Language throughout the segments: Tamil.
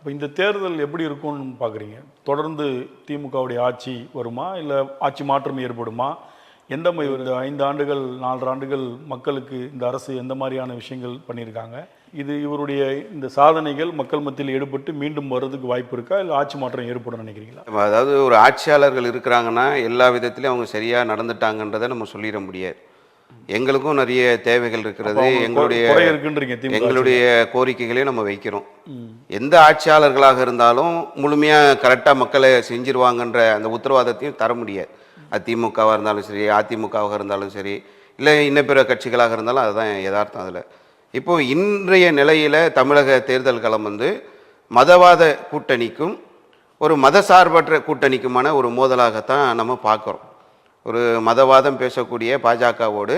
அப்போ இந்த தேர்தல் எப்படி இருக்கும்னு பார்க்குறீங்க தொடர்ந்து திமுகவுடைய ஆட்சி வருமா? இல்லை ஆட்சி மாற்றம் ஏற்படுமா? எந்த மாதிரி இந்த ஐந்து ஆண்டுகள் நாலரை ஆண்டுகள் மக்களுக்கு இந்த அரசு எந்த மாதிரியான விஷயங்கள் பண்ணியிருக்காங்க? இது இவருடைய இந்த சாதனைகள் மக்கள் மத்தியில் ஈடுபட்டு மீண்டும் வர்றதுக்கு வாய்ப்பு இருக்கா? இல்லை ஆட்சி மாற்றம் ஏற்படும் நினைக்கிறீங்களா? அதாவது ஒரு ஆட்சியாளர்கள் இருக்கிறாங்கன்னா எல்லா விதத்திலையும் அவங்க சரியாக நடந்துட்டாங்கன்றதை நம்ம சொல்லிட முடியாது. எங்களுக்கும் நிறைய தேவைகள் இருக்கிறது. எங்களுடைய எங்களுடைய கோரிக்கைகளையும் நம்ம வைக்கிறோம். எந்த ஆட்சியாளர்களாக இருந்தாலும் முழுமையாக கரெக்டாக மக்களை செஞ்சிருவாங்கன்ற அந்த உத்தரவாதத்தையும் தர முடியாது. அது திமுகவாக இருந்தாலும் சரி அதிமுகவாக இருந்தாலும் சரி இல்லை இன்ன பிற கட்சிகளாக இருந்தாலும் அதுதான் யதார்த்தம் அதில். இப்போ இன்றைய நிலையில் தமிழக தேர்தல் களம் வந்து மதவாத கூட்டணிக்கும் ஒரு மதசார்பற்ற கூட்டணிக்குமான ஒரு மோதலாகத்தான் நம்ம பார்க்குறோம். ஒரு மதவாதம் பேசக்கூடிய பாஜகவோடு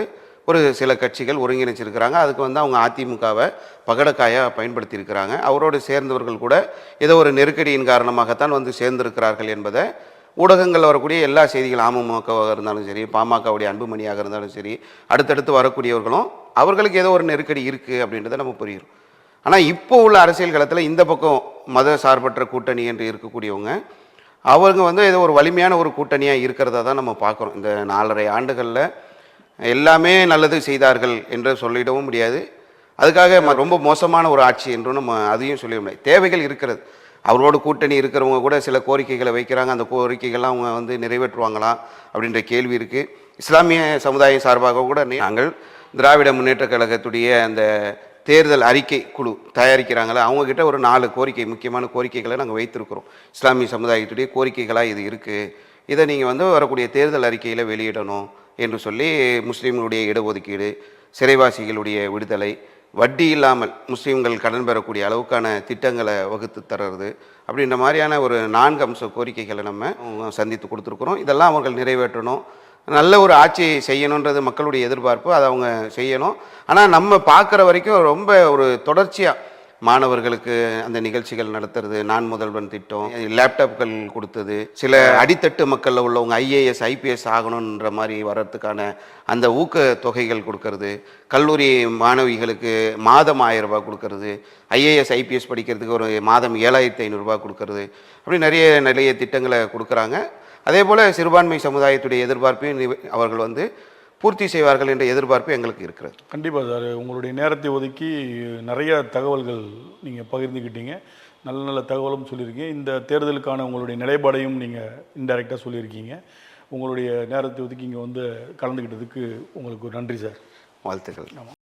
ஒரு சில கட்சிகள் ஒருங்கிணைச்சிருக்கிறாங்க. அதுக்கு வந்து அவங்க அதிமுகவை பகடக்காயாக பயன்படுத்தியிருக்கிறாங்க. அவரோடு சேர்ந்தவர்கள் கூட ஏதோ ஒரு நெருக்கடியின் காரணமாகத்தான் வந்து சேர்ந்திருக்கிறார்கள் என்பதை ஊடகங்கள் வரக்கூடிய எல்லா செய்திகள் அமமுகவாக இருந்தாலும் சரி பாமகவுடைய அன்புமணியாக இருந்தாலும் சரி அடுத்தடுத்து வரக்கூடியவர்களும் அவர்களுக்கு ஏதோ ஒரு நெருக்கடி இருக்குது அப்படின்றத நம்ம புரியும் ஆனால் இப்போ உள்ள அரசியல் களத்தில் இந்த பக்கம் மத சார்பற்ற கூட்டணி என்று இருக்கக்கூடியவங்க அவங்க வந்து ஏதோ ஒரு வலிமையான ஒரு கூட்டணியாக இருக்கிறதா தான் நம்ம பார்க்குறோம். இந்த நாலரை ஆண்டுகளில் எல்லாமே நல்லது செய்தார்கள் என்று சொல்லிடவும் முடியாது. அதுக்காக ம- ரொம்ப மோசமான ஒரு ஆட்சி என்றும் நம்ம அதையும் சொல்லிட முடியாது. தேவைகள் இருக்கிறது. அவரோட கூட்டணி இருக்கிறவங்க கூட சில கோரிக்கைகளை வைக்கிறாங்க. அந்த கோரிக்கைகள்லாம் அவங்க வந்து நிறைவேற்றுவாங்களா அப்படின்ற கேள்வி இருக்குது இஸ்லாமிய சமுதாயம் சார்பாக கூட நாங்கள் திராவிட முன்னேற்றக் கழகத்துடைய அந்த தேர்தல் அறிக்கை குழு தயாரிக்கிறாங்களே அவங்கக்கிட்ட ஒரு நாலு கோரிக்கை முக்கியமான கோரிக்கைகளை நாங்கள் வைத்திருக்கிறோம். இஸ்லாமிய சமுதாயத்துடைய கோரிக்கைகளாக இது இருக்குது இதை நீங்கள் வந்து வரக்கூடிய தேர்தல் அறிக்கையில் வெளியிடணும் என்று சொல்லி முஸ்லீம்களுடைய இடஒதுக்கீடு சிறைவாசிகளுடைய விடுதலை வட்டி இல்லாமல் முஸ்லீம்கள் கடன் பெறக்கூடிய அளவுக்கான திட்டங்களை வகுத்து தர்றது அப்படின்ற மாதிரியான ஒரு நான்கு அம்ச கோரிக்கைகளை நம்ம சந்தித்து கொடுத்துருக்குறோம். இதெல்லாம் அவர்கள் நிறைவேற்றணும். நல்ல ஒரு ஆட்சி செய்யணுன்றது மக்களுடைய எதிர்பார்ப்பு அதை அவங்க செய்யணும். ஆனால் நம்ம பார்க்குற வரைக்கும் ரொம்ப ஒரு தொடர்ச்சியாக மாணவர்களுக்கு அந்த நிகழ்ச்சிகள் நடத்துறது நான் முதல்வன் திட்டம் லேப்டாப்கள் கொடுத்தது சில அடித்தட்டு மக்களில் உள்ளவங்க ஐஏஎஸ் ஐபிஎஸ் ஆகணுன்ற மாதிரி வர்றதுக்கான அந்த ஊக்க தொகைகள் கொடுக்கறது கல்லூரி மாணவிகளுக்கு மாதம் ஆயிரம் ரூபாய் கொடுக்கறது ஐஏஎஸ் ஐபிஎஸ் படிக்கிறதுக்கு ஒரு மாதம் ஏழாயிரத்தி ஐநூறுரூபா கொடுக்கறது அப்படி நிறைய நிறைய திட்டங்களை கொடுக்குறாங்க. அதே போல் சிறுபான்மை சமுதாயத்துடைய எதிர்பார்ப்பையும் அவர்கள் வந்து பூர்த்தி செய்வார்கள் என்ற எதிர்பார்ப்பு எங்களுக்கு இருக்கிறது. கண்டிப்பாக சார். உங்களுடைய நேரத்தை ஒதுக்கி நிறைய தகவல்கள் நீங்கள் பகிர்ந்துக்கிட்டீங்க நல்ல நல்ல தகவலும் சொல்லியிருக்கீங்க. இந்த தேர்தலுக்கான உங்களுடைய நிலைப்பாடையும் நீங்கள் இன்டைரக்டாக சொல்லியிருக்கீங்க. உங்களுடைய நேரத்தை ஒதுக்கி இங்கே வந்து கலந்துக்கிட்டதுக்கு உங்களுக்கு நன்றி சார். வாழ்த்துக்கள்.